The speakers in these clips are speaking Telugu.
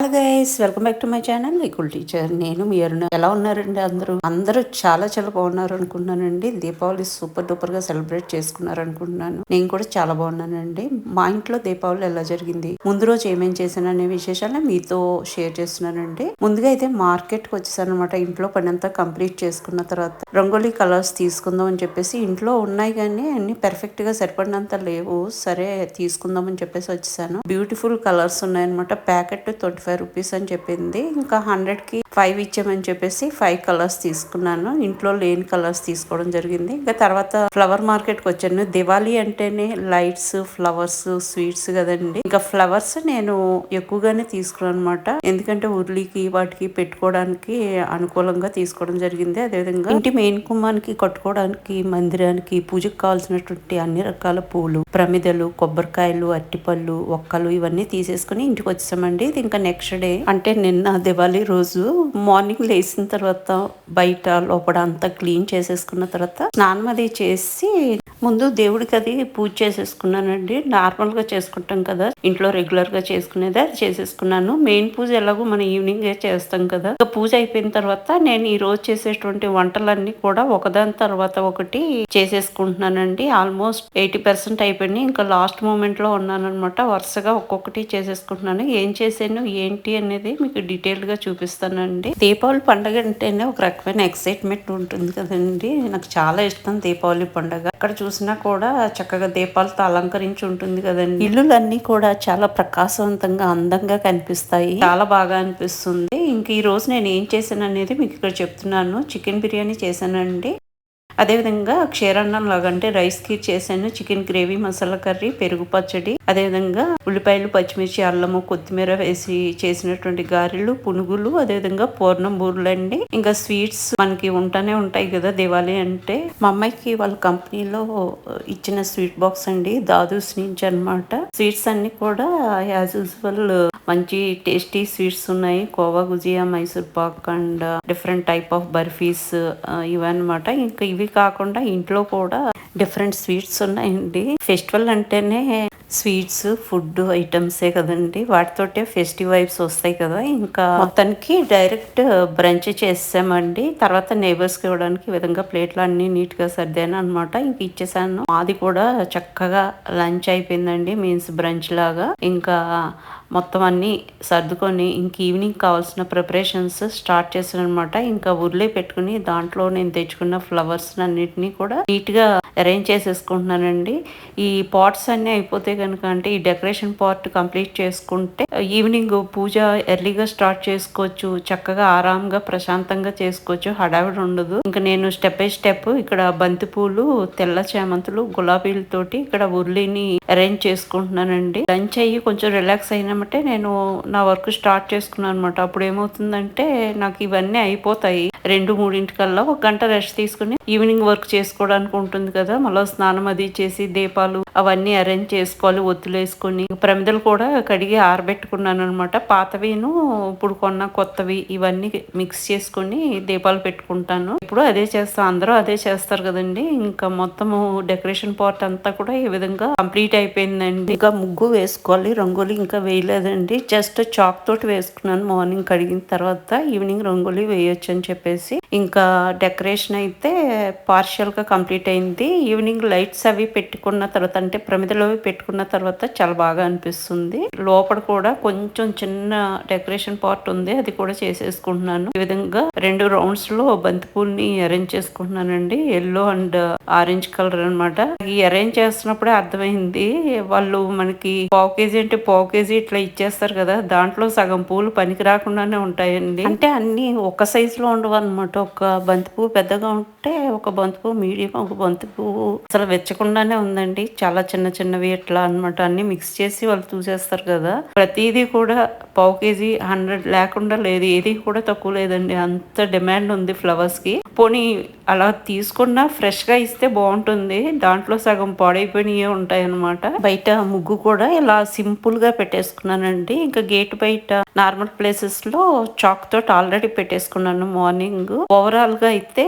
Hello guys welcome back to my channel లికుల్ teacher నేను మీ అరుణ. ఎలా ఉన్నారండి అందరూ? అందరూ చాలా చాలా బాగున్నారు అనుకుంటున్నానండి దీపావళి సూపర్ డూపర్గా సెలబ్రేట్ చేసుకున్నారు అనుకుంటున్నాను నేను కూడా చాలా బాగున్నానండి. మా ఇంట్లో దీపావళి ఎలా జరిగింది? ముందు రోజు ఏమేం చేశాను అనే విశేషాలను మీతో షేర్ చేస్తున్నానండి. ముందుగా అయితే మార్కెట్కి వచ్చేసాను అనమాట ఇంట్లో పని అంతా కంప్లీట్ చేసుకున్న తర్వాత రంగోలీ కలర్స్ తీసుకుందాం అని చెప్పేసి ఇంట్లో ఉన్నాయి కానీ అన్ని పర్ఫెక్ట్గా సరిపడినంత లేవు. సరే తీసుకుందాం అని చెప్పేసి వచ్చేసాను. బ్యూటిఫుల్ కలర్స్ ఉన్నాయన్నమాట. ప్యాకెట్ ట్వంటీ ఫైవ్ రూపీస్ అని చెప్పింది. ఇంకా హండ్రెడ్కి ఫైవ్ ఇచ్చామని చెప్పేసి ఫైవ్ కలర్స్ తీసుకున్నాను. ఇంట్లో లేని కలర్స్ తీసుకోవడం జరిగింది. ఇంకా తర్వాత ఫ్లవర్ మార్కెట్కి వచ్చాను. దివాళీ అంటేనే లైట్స్ ఫ్లవర్స్ స్వీట్స్ కదండి. ఇంకా ఫ్లవర్స్ నేను ఎక్కువగానే తీసుకున్నాను అనమాట ఎందుకంటే ఉర్లికి వాటికి పెట్టుకోవడానికి అనుకూలంగా తీసుకోవడం జరిగింది. అదేవిధంగా ఇంటి మెయిన్ కుమ్మానికి కట్టుకోవడానికి మందిరానికి పూజకు కావాల్సినటువంటి అన్ని రకాల పూలు ప్రమిదలు కొబ్బరికాయలు అట్టిపళ్ళు ఒక్కలు ఇవన్నీ తీసేసుకుని ఇంటికి వచ్చామండి. ఇది ఇంకా నెక్స్ట్ నెక్స్ట్ డే అంటే నిన్న దివాళీ రోజు మార్నింగ్ లేచిన తర్వాత బయట లోపల అంతా క్లీన్ చేసేసుకున్న తర్వాత స్నానం అది చేసి ముందు దేవుడికి అది పూజ చేసేసుకున్నానండి. నార్మల్గా చేసుకుంటాం కదా. ఇంట్లో రెగ్యులర్గా చేసుకునేది అది చేసేసుకున్నాను. మెయిన్ పూజ ఎలాగో మనం ఈవినింగ్ చేస్తాం కదా. ఇంకా పూజ అయిపోయిన తర్వాత నేను ఈ రోజు చేసేటువంటి వంటలన్నీ కూడా ఒకదాని తర్వాత ఒకటి చేసేసుకుంటున్నానండి. ఆల్మోస్ట్ ఎయిటీ పర్సెంట్ అయిపోయింది ఇంకా లాస్ట్ మూమెంట్లో వరుసగా ఒక్కొక్కటి చేసేసుకుంటున్నాను. ఏం చేశాను ఏంటి అనేది మీకు డీటెయిల్గా చూపిస్తానండి. దీపావళి పండుగ అంటేనే ఒక రకమైన ఎక్సైట్మెంట్ ఉంటుంది కదండి. నాకు చాలా ఇష్టం దీపావళి పండుగ. అక్కడ చూసినా కూడా చక్కగా దీపాలతో అలంకరించి ఉంటుంది కదండి. ఇల్లులన్నీ కూడా చాలా ప్రకాశవంతంగా అందంగా కనిపిస్తాయి. చాలా బాగా అనిపిస్తుంది. ఇంక ఈ రోజు నేను ఏం చేశాను అనేది మీకు ఇక్కడ చెప్తున్నాను. చికెన్ బిర్యానీ చేశానండి. అదేవిధంగా క్షీరాన్నం లాగా అంటే రైస్కి చేశాను చికెన్ గ్రేవీ మసాలా కర్రీ పెరుగు పచ్చడి. అదేవిధంగా ఉల్లిపాయలు పచ్చిమిర్చి అల్లము కొత్తిమీర వేసి చేసినటువంటి గారెలు పునుగులు అదేవిధంగా పూర్ణం బూర్లు అండి. ఇంకా స్వీట్స్ మనకి ఉంటానే ఉంటాయి కదా దివాళి అంటే. మా అమ్మాయికి వాళ్ళ కంపెనీలో ఇచ్చిన స్వీట్ బాక్స్ అండి దాదూస్ నుంచి అనమాట స్వీట్స్ అన్ని కూడా యాజ్ యూజువల్ మంచి టేస్టీ స్వీట్స్ ఉన్నాయి. Khoa gujiya Mysore pak and different type of barfis uh, ఇవన్నమాట. ఇంకా ఇవి కాకుండా ఇంట్లో కూడా డిఫరెంట్ స్వీట్స్ ఉన్నాయండి. ఫెస్టివల్ అంటేనే స్వీట్స్ ఫుడ్ ఐటమ్సే కదండి. వాటితోటే ఫెస్టివ్ వైబ్స్ వస్తాయి కదా. ఇంకా మొత్తానికి డైరెక్ట్ బ్రంచ్ చేసామండి తర్వాత నేబర్స్కి ఇవ్వడానికి విధంగా ప్లేట్లు అన్ని నీట్గా సర్దాను అనమాట ఇంక ఇచ్చేసాను. మాది కూడా చక్కగా లంచ్ అయిపోయిందండి మీన్స్ బ్రంచ్ లాగా. ఇంకా మొత్తం అన్నీ సర్దుకొని ఇంక ఈవినింగ్ కావాల్సిన ప్రిపరేషన్స్ స్టార్ట్ చేశాను అనమాట ఇంకా ఉర్లే పెట్టుకుని దాంట్లో నేను తెచ్చుకున్న ఫ్లవర్స్ అన్నిటినీ కూడా నీట్గా అరేంజ్ చేసేసుకుంటున్నానండి. ఈ పాట్స్ అన్నీ అయిపోతే కనుక అంటే ఈ డెకరేషన్ పార్ట్ కంప్లీట్ చేసుకుంటే ఈవినింగ్ పూజ ఎర్లీగా స్టార్ట్ చేసుకోవచ్చు చక్కగా ఆరాంగా ప్రశాంతంగా చేసుకోవచ్చు హడావిడి ఉండదు. ఇంకా నేను స్టెప్ బై స్టెప్ ఇక్కడ బంతి పూలు తెల్ల చామంతులు గులాబీలతోటి ఇక్కడ ఉర్లిని అరేంజ్ చేసుకుంటున్నానండి. లంచ్ అయ్యి కొంచెం రిలాక్స్ అయినామంటే నేను నా వర్క్ స్టార్ట్ చేసుకున్నాను అనమాట అప్పుడు ఏమవుతుందంటే నాకు ఇవన్నీ అయిపోతాయి. రెండు మూడింటికల్లా ఒక గంట రెస్ట్ తీసుకుని ఈవినింగ్ వర్క్ చేసుకోవడానికి ఉంటుంది కదా. మళ్ళీ స్నానం అది చేసి దీపాలు అవన్నీ అరేంజ్ చేసుకోవాలి ఒత్తులేసుకొని ప్రమిదలు కూడా కడిగి ఆరబెట్టుకున్నాను అనమాట పాతవిను ఇప్పుడు కొన్న కొత్తవి ఇవన్నీ మిక్స్ చేసుకొని దీపాలు పెట్టుకుంటాను. ఇప్పుడు అదే చేస్తాను అందరూ అదే చేస్తారు కదండి. ఇంకా మొత్తము డెకరేషన్ పార్ట్ అంతా కూడా ఈ విధంగా కంప్లీట్ అయిపోయిందండి. ఇంకా ముగ్గు వేసుకోవాలి రంగోలి ఇంకా వేయలేదండి. జస్ట్ చాక్ తోటి వేసుకున్నాను మార్నింగ్ కడిగిన తర్వాత ఈవినింగ్ రంగోలి వేయొచ్చు అని చెప్పేసి. ఇంకా డెకరేషన్ అయితే పార్షియల్గా కంప్లీట్ అయింది. ఈవినింగ్ లైట్స్ అవి పెట్టుకున్న తర్వాత అంటే ప్రమిదలు అవి పెట్టుకున్న తర్వాత చాలా బాగా అనిపిస్తుంది. లోపల కూడా కొంచెం చిన్న డెకరేషన్ పార్ట్ ఉంది అది కూడా చేసేసుకుంటున్నాను. ఈ విధంగా రెండు రౌండ్స్లో బంతిపూల్ని అరేంజ్ చేసుకుంటున్నానండి. ఎల్లో అండ్ ఆరెంజ్ కలర్ అనమాట ఈ అరేంజ్ చేస్తున్నప్పుడే అర్థమైంది వాళ్ళు మనకి పావు కేజీ అంటే పావు కేజీ ఇట్లా ఇచ్చేస్తారు కదా దాంట్లో సగం పూలు పనికి రాకుండానే ఉంటాయండి. అంటే అన్ని ఒక సైజు లో ఉండవు అనమాట ఒక బంతి పువ్వు పెద్దగా ఉంటే ఒక బంతి పువ్వు మీడియం ఒక బంతి పువ్వు అసలు వెచ్చకుండానే ఉందండి. చాలా చిన్న చిన్నవి ఎట్లా అనమాట అన్ని మిక్స్ చేసి వాళ్ళు చూసేస్తారు కదా. ప్రతిదీ కూడా పావు కేజీ హండ్రెడ్ లేకుండా లేదు. ఏది కూడా తక్కువ లేదండి. అంత డిమాండ్ ఉంది ఫ్లవర్స్కి. పోనీ అలా తీసుకున్నా ఫ్రెష్గా ఇస్తే బాగుంటుంది. దాంట్లో సగం పాడైపోయినవి ఉంటాయి అనమాట బయట ముగ్గు కూడా ఇలా సింపుల్గా పెట్టేసుకున్నానండి. ఇంకా గేట్ బయట నార్మల్ ప్లేసెస్లో చాక్ తోటి ఆల్రెడీ పెట్టేసుకున్నాను మార్నింగ్ ఓవరాల్గా అయితే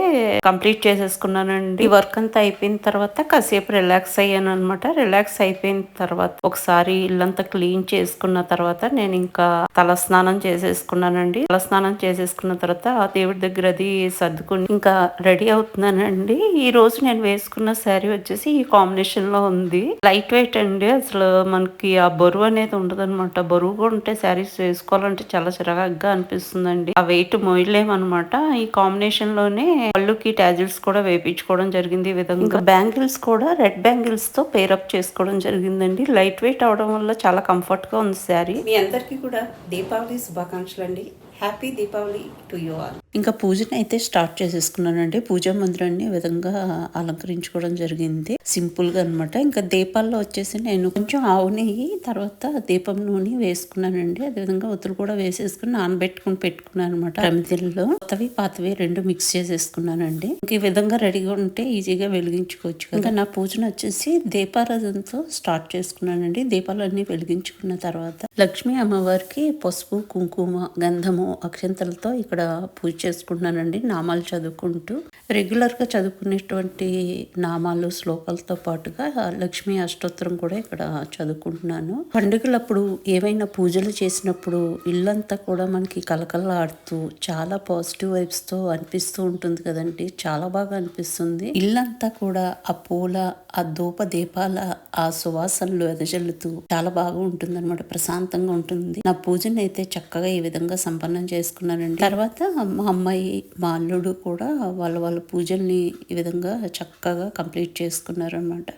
కంప్లీట్ చేసేసుకున్నానండి. ఈ వర్క్ అంతా అయిపోయిన తర్వాత కాసేపు రిలాక్స్ అయ్యాను అనమాట రిలాక్స్ అయిపోయిన తర్వాత ఒకసారి ఇల్లంతా క్లీన్ చేసుకున్న తర్వాత నేను ఇంకా తల స్నానం చేసేసుకున్నానండి. తల స్నానం చేసేసుకున్న తర్వాత ఆ దేవుడి దగ్గర అది సర్దుకుని ఇంకా రెడీ అవుతున్నానండి. ఈ రోజు నేను వేసుకున్న శారీ వచ్చేసి ఈ కాంబినేషన్లో ఉంది. లైట్ వెయిట్ అండి. అసలు మనకి ఆ బరువు అనేది ఉండదు అనమాట బరువుగా ఉంటే శారీస్ వేసుకోవాలంటే చాలా చిరాగ్గా అనిపిస్తుందండి. ఆ వెయిట్ మోయలేమనమాట ఈ కాంబినేషన్ లోనే పళ్ళుకి టాజిల్స్ కూడా వేపించుకోవడం జరిగింది ఈ విధంగా. ఇంకా బ్యాంగిల్స్ కూడా రెడ్ బ్యాంగిల్స్తో పేరప్ చేసుకోవడం జరిగిందండి. లైట్ వెయిట్ అవడం వల్ల చాలా కంఫర్ట్గా ఉంది శారీ. మీ అందరికీ కూడా దీపావళి శుభాకాంక్షలు అండి happy Deepavali to you all. ఇంకా పూజని అయితే స్టార్ట్ చేసేసుకున్నానండి. పూజా మందిరాన్ని విధంగా అలంకరించుకోవడం జరిగింది. సింపుల్గా అనమాట ఇంకా దీపాల్లో వచ్చేసి నేను కొంచెం ఆవు నెయ్యి తర్వాత దీపం నూనె వేసుకున్నానండి. అదేవిధంగా ఒత్తులు కూడా వేసేసుకుని నానబెట్టుకుని పెట్టుకున్నాను అనమాట ప్రమిదిల్లో కొత్తవి పాతవి రెండు మిక్స్ చేసేసుకున్నానండి. ఇంక ఈ విధంగా రెడీగా ఉంటే ఈజీగా వెలిగించుకోవచ్చు ఇంకా నా పూజను వచ్చేసి దీపారాధనతో స్టార్ట్ చేసుకున్నానండి. దీపాలన్నీ వెలిగించుకున్న తర్వాత లక్ష్మీ అమ్మవారికి పసుపు కుంకుమ గంధము అక్షంతలతో ఇక్కడ పూజ చేసుకుంటున్నానండి. నామాలు చదువుకుంటూ రెగ్యులర్గా చదువుకునేటువంటి నామాలు శ్లోకాలతో పాటుగా లక్ష్మీ అష్టోత్తరం కూడా ఇక్కడ చదువుకుంటున్నాను. పండుగలప్పుడు ఏవైనా పూజలు చేసినప్పుడు ఇల్లంతా కూడా మనకి కలకలాడుతూ చాలా పాజిటివ్ వైబ్స్తో అనిపిస్తూ ఉంటుంది కదండి. చాలా బాగా అనిపిస్తుంది. ఇల్లంతా కూడా ఆ పూల ఆ ధూప దీపాల ఆ సువాసనలు ఎదజల్లుతూ చాలా బాగా ఉంటుంది అనమాట ప్రశాంతంగా ఉంటుంది. నా పూజను అయితే చక్కగా ఈ విధంగా సంపన్నం చేసుకున్నానండి. తర్వాత మా అమ్మాయి మా అల్లుడు కూడా వాళ్ళ వాళ్ళ పూజల్ని ఈ విధంగా చక్కగా కంప్లీట్ చేసుకున్నారనమాట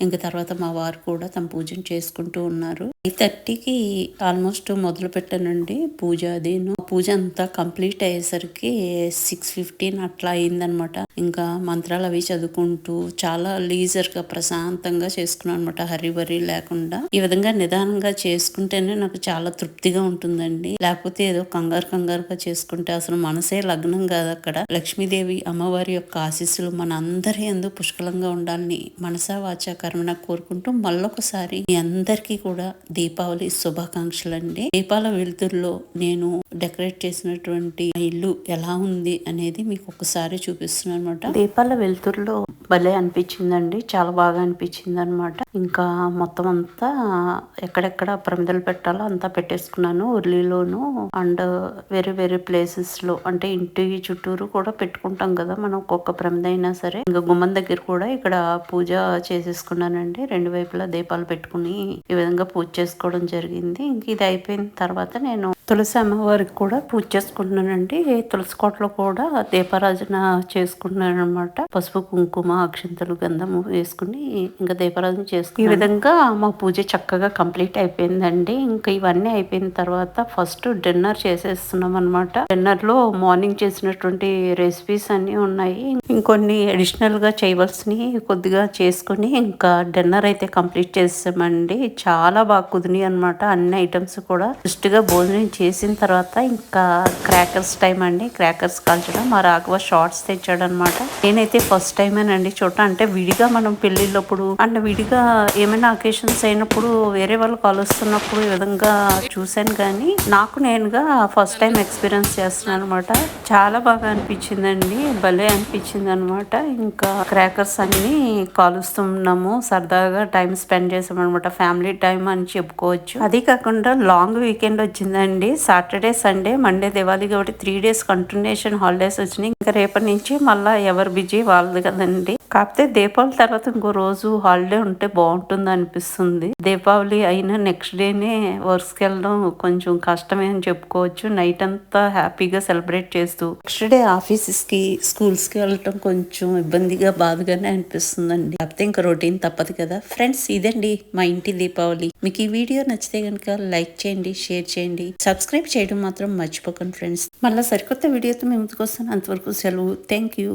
ఇంకా తర్వాత మా వారు కూడా తమ పూజను చేసుకుంటూ ఉన్నారు. ఎయిట్ థర్టీకి ఆల్మోస్ట్ మొదలు పెట్టానండి పూజ అది పూజ అంతా కంప్లీట్ అయ్యేసరికి సిక్స్ ఫిఫ్టీన్ అట్లా అయిందనమాట. ఇంకా మంత్రాలు అవి చదువుకుంటూ చాలా లీజర్గా ప్రశాంతంగా చేసుకున్నాను అనమాట హరి వరి లేకుండా ఈ విధంగా నిదానంగా చేసుకుంటేనే నాకు చాలా తృప్తిగా ఉంటుందండి. లేకపోతే ఏదో కంగారు కంగారుగా చేసుకుంటే అసలు మనసే లగ్నం కాదు అక్కడ. లక్ష్మీదేవి అమ్మవారి యొక్క ఆశీస్సులు మన అందరి ఎందు పుష్కలంగా ఉండాలని మనసా వాచక కర్మన కోరుకుంటూ మళ్ళొకసారి మీ అందరికీ కూడా దీపావళి శుభాకాంక్షలు అండి దీపాల వెలుతురులో నేను డెకరేట్ చేసినటువంటి ఇల్లు ఎలా ఉంది అనేది మీకు ఒకసారి చూపిస్తున్నాను అనమాట దీపాల వెలుతురులో భలే అనిపించిందండి. చాలా బాగా అనిపించింది అనమాట ఇంకా మొత్తం అంతా ఎక్కడెక్కడ ప్రమిదలు పెట్టాలో అంతా పెట్టేసుకున్నాను. ఉర్లీలోను అండ్ వేరే వేరే ప్లేసెస్లో అంటే ఇంటి చుట్టూరు కూడా పెట్టుకుంటాం కదా మనం ఒక్కొక్క ప్రమిదైనా సరే. ఇంకా గుమ్మం దగ్గర కూడా ఇక్కడ పూజ చేసేసుకుంటాం. చేసుకున్నానండి. రెండు వైపులా దీపాలు పెట్టుకుని ఈ విధంగా పూజ చేసుకోవడం జరిగింది. ఇంక ఇది అయిపోయిన తర్వాత నేను తులసి అమ్మవారికి కూడా పూజ చేసుకుంటున్నానండి. తులసి కోటలో కూడా దీపారాజన చేసుకుంటున్నాను అనమాట పసుపు కుంకుమ అక్షంతలు గంధము వేసుకుని ఇంకా దీపారాజన చేసుకుని ఈ విధంగా మా పూజ చక్కగా కంప్లీట్ అయిపోయిందండి. ఇంకా ఇవన్నీ అయిపోయిన తర్వాత ఫస్ట్ డిన్నర్ చేసేస్తున్నాం అనమాట డిన్నర్లో మార్నింగ్ చేసినటువంటి రెసిపీస్ అన్ని ఉన్నాయి. ఇంకొన్ని అడిషనల్గా చేయవలసినవి కొద్దిగా చేసుకుని ఇంకా డిన్నర్ అయితే కంప్లీట్ చేసామండి చాలా బాగా కుదిని అనమాట అన్ని ఐటమ్స్ కూడా. గా భోజనం చేసిన తర్వాత ఇంకా క్రాకర్స్ టైం అండి. క్రాకర్స్ కాల్చడం. మా రాఘవ షార్ట్స్ తెచ్చాడు అనమాట నేనైతే ఫస్ట్ టైం అండి అంటే విడిగా మనం పెళ్ళిళ్ళప్పుడు అండ్ విడిగా ఏమైనా అకేషన్స్ అయినప్పుడు వేరే వాళ్ళు కలుస్తున్నప్పుడు ఈ విధంగా చూశాను కానీ నాకు నేనుగా ఫస్ట్ టైం ఎక్స్పీరియన్స్ చేస్తున్నాను అనమాట చాలా బాగా అనిపించిందండి. భలే అనిపించింది అనమాట ఇంకా క్రాకర్స్ అన్ని కాలుస్తున్నాము. సరదాగా టైం స్పెండ్ చేసాం అనమాట ఫ్యామిలీ టైం అని చెప్పుకోవచ్చు. అది కాకుండా లాంగ్ వీకెండ్ వచ్చిందండి. సాటర్డే సండే మండే దివాళీ కాబట్టి త్రీ డేస్ కంటిన్యూషన్ హాలిడేస్ వచ్చినాయి. ఇంకా రేపటి నుంచి మళ్ళీ ఎవరు బిజీ వాళ్ళది కదండి. కాకపోతే దీపావళి తర్వాత ఇంకో రోజు హాలిడే ఉంటే బాగుంటుంది అనిపిస్తుంది. దీపావళి అయిన నెక్స్ట్ డేనే వర్క్స్కి వెళ్ళడం కొంచెం కష్టమే అని చెప్పుకోవచ్చు. నైట్ అంతా హ్యాపీగా సెలబ్రేట్ చేస్తూ నెక్స్ట్ డే ఆఫీసెస్కి కి స్కూల్స్కి వెళ్ళటం కొంచెం ఇబ్బందిగా బాధగానే అనిపిస్తుందండి. కాకపోతే ఇంకా రొటీన్ తప్పదు కదా. ఫ్రెండ్స్ ఇదండి మా ఇంటి దీపావళి. మీకు ఈ వీడియో నచ్చితే కనుక లైక్ చేయండి షేర్ చేయండి. సబ్స్క్రైబ్ చేయడం మాత్రం మర్చిపోకండి ఫ్రెండ్స్ మళ్ళీ సరికొత్త వీడియోతో మేము ముందుకు వస్తాను. అంతవరకు సెలవు. Thank you